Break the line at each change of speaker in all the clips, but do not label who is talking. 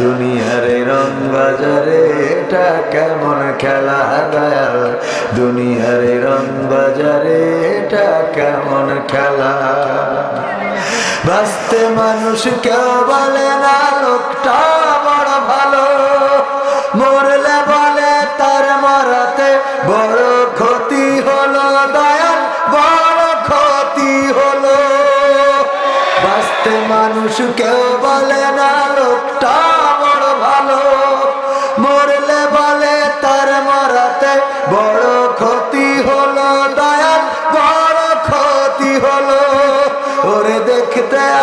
দুনিয়ার রং বাজারে এটা কেমন খেলা দয়াল? দুনিয়ার রং বাজারে এটা কেমন খেলা? বাঁচতে মানুষ কেউ বলে না, লোকটা বড় ভালো। মরলে বলে তার মরাতে বড় ক্ষতি হলো দয়াল, বড় ক্ষতি হলো। বাঁচতে মানুষ কেউ বলে না, লোকটা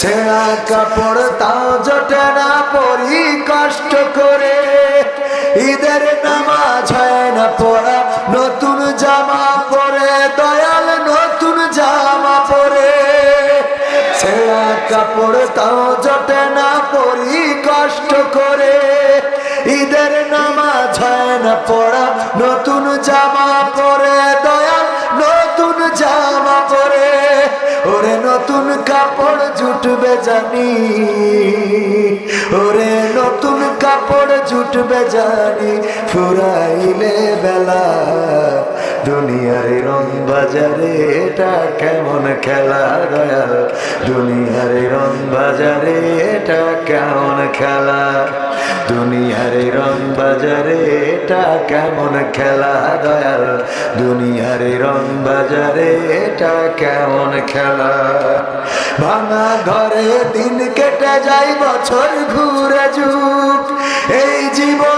সেরা কাপড় তাও জোটে না, পরি কষ্ট করে। ঈদের নামাজ হয় না পড়া, নতুন জামা পরে, দয়াল নতুন জামা পরে। সেরা কাপড় তাও জোটে না, পরি কষ্ট করে। ঈদের নামাজ হয় না পড়া, নতুন জামা পরে, দয়াল নতুন জামা পরে। নতুন কাপড় জুটবে জানি। ওরে নতুন কাপড় জুটবে জানি। ফুরাইলে বেলা দুনিয়ার রং বাজারে, এটা কেমন খেলা দয়াল? দুনিয়ার রং বাজারে, এটা কেমন খেলা? দুনিয়ার রং বাজারে, এটা কেমন খেলা দয়াল? দুনিয়ার রং বাজারে, এটা কেমন খেলা? ভাঙা ঘরে দিন কেটে যাই বছর ঘুরে যুগ। এই জীবনে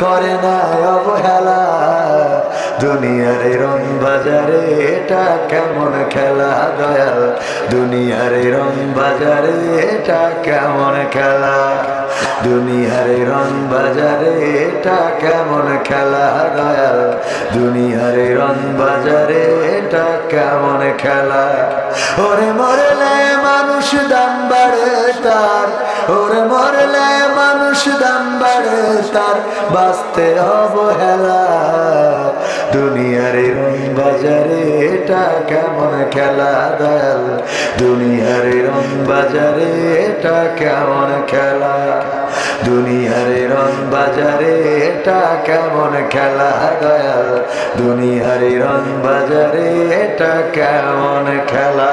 করে না অবহেলা। দুনিয়ার রং বাজারে, এটা কেমন খেলা দয়াল? দুনিয়ার রং বাজারে, এটা কেমন খেলা? দুনিয়ার রং বাজারে, এটা কেমন খেলা দয়াল? দুনিয়ার রং বাজারে, এটা কেমন খেলা? ওরে মরলে মানুষ দাম বাড়ে তার। ওরে মরলে মানুষ দাম বাড়ে, তার বাঁচতে অবহেলা দুনিয়ার রং বাজারে এটা কেমন খেলা দয়াল? দুনিয়ার রং বাজারে এটা কেমন খেলা? দুনিয়ার রং বাজারে এটা কেমন খেলা দয়াল? দুনিয়ার রং বাজারে এটা কেমন খেলা?